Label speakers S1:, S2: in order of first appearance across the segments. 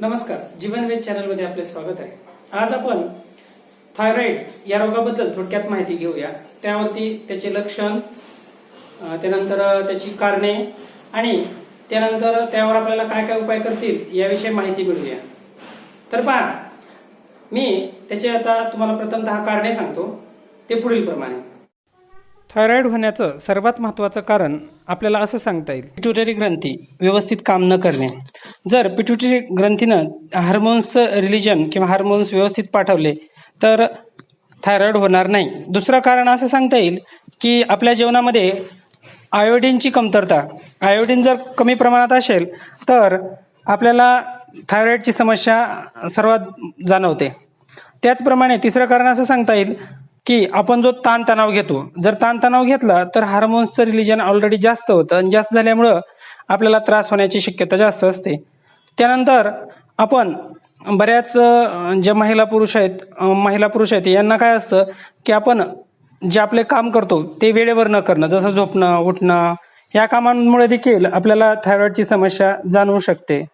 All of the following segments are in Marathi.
S1: नमस्कार जीवन वेद चॅनलमध्ये आपले स्वागत आहे. आज आपण थायरॉइड या रोगाबद्दल थोडक्यात माहिती घेऊया. त्यावरती त्याचे लक्षण त्यानंतर त्याची कारणे आणि त्यानंतर त्यावर आपल्याला काय काय उपाय करतील याविषयी माहिती मिळूया. तर पहा मी त्याचे आता तुम्हाला प्रथमतः कारणे सांगतो. ते पुढील प्रमाणे थायरॉईड होण्याचं सर्वात महत्त्वाचं कारण आपल्याला असं सांगता येईल. पिट्युटरी ग्रंथी व्यवस्थित काम न करणे. जर पिट्युटरी ग्रंथीनं हार्मोन्स रिलिजन किंवा हार्मोन्स व्यवस्थित पाठवले तर थायरॉईड होणार नाही. दुसरं कारण असं सांगता येईल की आपल्या जेवणामध्ये आयोडीनची कमतरता आयोडीन जर कमी प्रमाणात असेल तर आपल्याला थायरॉईडची समस्या सर्वात जाणवते. त्याचप्रमाणे तिसरं कारण असं सांगता येईल की आपण जो ताणतणाव घेतो जर ताणतणाव घेतला तर हार्मोन्सचं रिलिजन ऑलरेडी जास्त होतं आणि जास्त झाल्यामुळं आपल्याला त्रास होण्याची शक्यता जास्त असते. त्यानंतर आपण बऱ्याच ज्या महिला पुरुष आहेत महिला पुरुष आहेत यांना काय असतं की आपण जे आपले काम करतो ते वेळेवर न करणं जसं झोपणं उठणं या कामांमुळे देखील आपल्याला थायरॉईडची समस्या जाणवू शकते.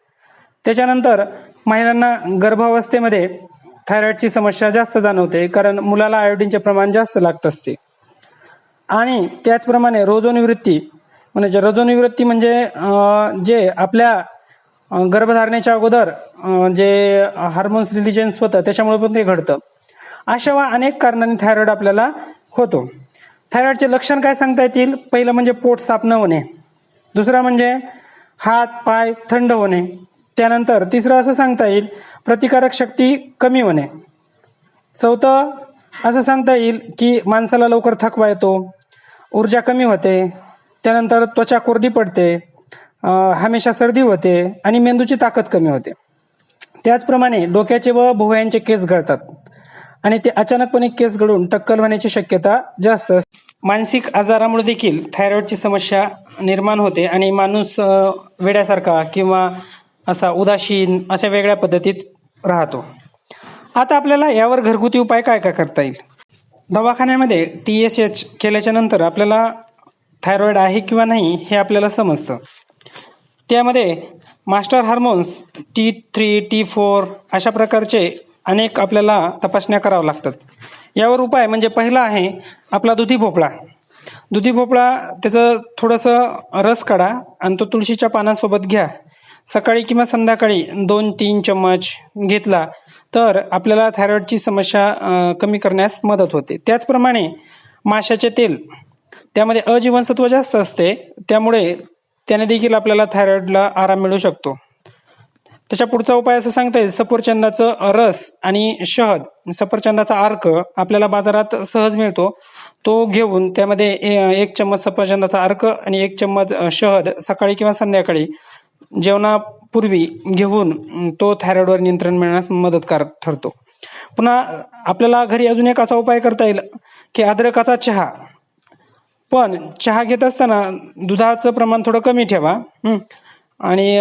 S1: त्याच्यानंतर महिलांना गर्भावस्थेमध्ये थायरॉइडची समस्या जास्त जाणवते कारण मुलाला आयोडीनचे प्रमाण जास्त लागत असते. आणि त्याचप्रमाणे रोजोनिवृत्ती म्हणजे रजोनिवृत्ती म्हणजे जे आपल्या गर्भधारणेच्या अगोदर जे हार्मोन्स रिलिजन्स होतं त्याच्यामुळे पण ते घडतं. अशा वा अनेक कारणांनी थायरॉइड आपल्याला होतो. थायरॉइडचे लक्षण काय सांगता येतील? पहिलं म्हणजे पोट साफ न होणे. दुसरं म्हणजे हात पाय थंड होणे. त्यानंतर तिसरं असं सांगता येईल प्रतिकारक शक्ती कमी होणे. चौथं असं सांगता येईल की माणसाला लवकर थकवा येतो ऊर्जा कमी होते त्यानंतर त्वचा कोरडी पडते हमेशा सर्दी होते आणि मेंदूची ताकद कमी होते. त्याचप्रमाणे डोक्याचे व भुवयांचे केस गळतात आणि ते अचानकपणे केस गळून टक्कल होण्याची शक्यता जास्त मानसिक आजारामुळे देखील थायरॉईडची समस्या निर्माण होते आणि माणूस वेड्यासारखा किंवा असा उदासीन अशा वेगळ्या पद्धतीत राहतो. आता आपल्याला यावर घरगुती उपाय काय काय करता येईल? दवाखान्यामध्ये टी एस एच केल्याच्यानंतर आपल्याला थायरॉईड आहे किंवा नाही हे आपल्याला समजतं. त्यामध्ये master hormones T three T four अशा प्रकारचे अनेक आपल्याला तपासण्या कराव्या लागतात. यावर उपाय म्हणजे पहिला आहे आपला दुधी भोपळा. दुधी भोपळा त्याचं थोडंसं रस काढा आणि तो तुळशीच्या पानांसोबत घ्या. सकाळी किंवा संध्याकाळी दोन तीन चम्मच घेतला तर आपल्याला थायरॉईडची समस्या कमी करण्यास मदत होते. त्याचप्रमाणे माशाचे तेल. त्यामध्ये अजीवनसत्व जास्त असते. त्यामुळे त्याने देखील आपल्याला थायरॉईडला आराम मिळू शकतो. त्याच्या पुढचा उपाय असं सांगता येईल. सफरचंदाचं रस आणि शहद सफरचंदाचा अर्क आपल्याला बाजारात सहज मिळतो. तो घेऊन त्यामध्ये ए- एक चम्मच सफरचंदाचा अर्क आणि एक चम्मच शहद सकाळी किंवा संध्याकाळी जेवणापूर्वी घेऊन तो थायरॉइडवर नियंत्रण मिळण्यास मदतकारक ठरतो. पुन्हा आपल्याला घरी अजून एक असा उपाय करता येईल की अद्रकाचा चहा. पण चहा घेत असताना दुधाचं प्रमाण थोडं कमी ठेवा. आणि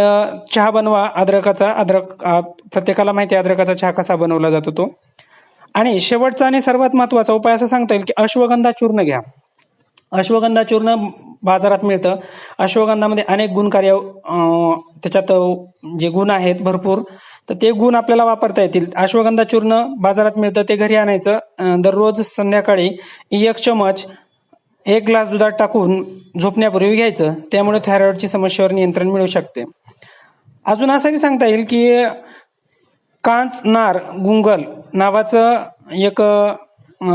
S1: चहा बनवा. अद्रकाचा अद्रक प्रत्येकाला माहिती आहे अद्रकाचा चहा कसा बनवला जातो तो. आणि शेवटचा आणि सर्वात महत्त्वाचा उपाय असं सांगता येईल की अश्वगंधा चूर्ण घ्या. अश्वगंधा चूर्ण बाजारात मिळतं. अश्वगंधामध्ये अनेक गुणकार्य त्याच्यात जे गुण आहेत भरपूर तर ते गुण आपल्याला वापरता येतील. अश्वगंधा चूर्ण बाजारात मिळतं ते घरी आणायचं. दररोज संध्याकाळी एक चमच एक ग्लास दुधात टाकून झोपण्यापूर्वी घ्यायचं. त्यामुळे थायरॉइडची समस्येवर नियंत्रण मिळू शकते. अजून असंही सांगता येईल की कांच नार गुंगल नावाचं एक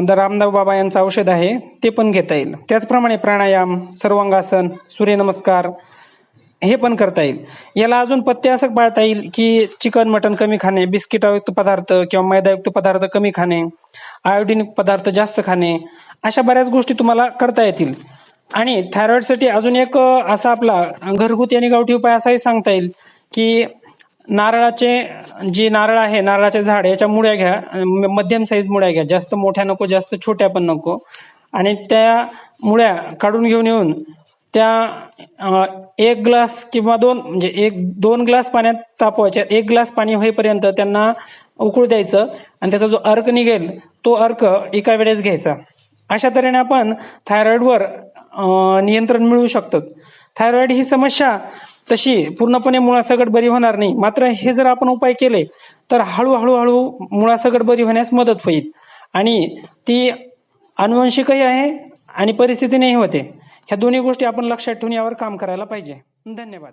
S1: द रामदेव बाबा यांचं औषध आहे ते पण घेता येईल. त्याचप्रमाणे प्राणायाम सर्वांगासन सूर्यनमस्कार हे पण करता येईल. याला अजून पथ्य असं पाळता येईल की चिकन मटन कमी खाणे बिस्किटायुक्त पदार्थ किंवा मैदायुक्त पदार्थ कमी खाणे आयोडीन पदार्थ जास्त खाणे अशा बऱ्याच गोष्टी तुम्हाला करता येतील. आणि थायरॉइडसाठी अजून एक असा आपला घरगुती आणि गावठी उपाय असाही सांगता येईल की नारळाचे जे नारळ आहे नारळाचे झाड याच्या मुळ्या घ्या म- मध्यम साईज मुळ्या घ्या. जास्त मोठ्या नको जास्त छोट्या पण नको. आणि त्या मुळ्या काढून घेऊन येऊन त्या एक ग्लास किंवा दोन म्हणजे एक दोन ग्लास पाण्यात तापवायच्या एक ग्लास पाणी होईपर्यंत त्यांना उकळू द्यायचं आणि त्याचा जो अर्क निघेल तो अर्क एका वेळेस घ्यायचा. अशा तऱ्हेने आपण थायरॉईडवर नियंत्रण मिळवू शकतो. थायरॉईड ही समस्या तशी पूर्णपणे मुळासकट बरी होणार नाही. मात्र हे जर आपण उपाय केले तर हळूहळू हळू मुळासकट बरी होण्यास मदत होईल. आणि ती अनुवंशिकही आहे आणि परिस्थितीनेही होते. ह्या दोन्ही गोष्टी आपण लक्षात ठेवून यावर काम करायला पाहिजे. धन्यवाद.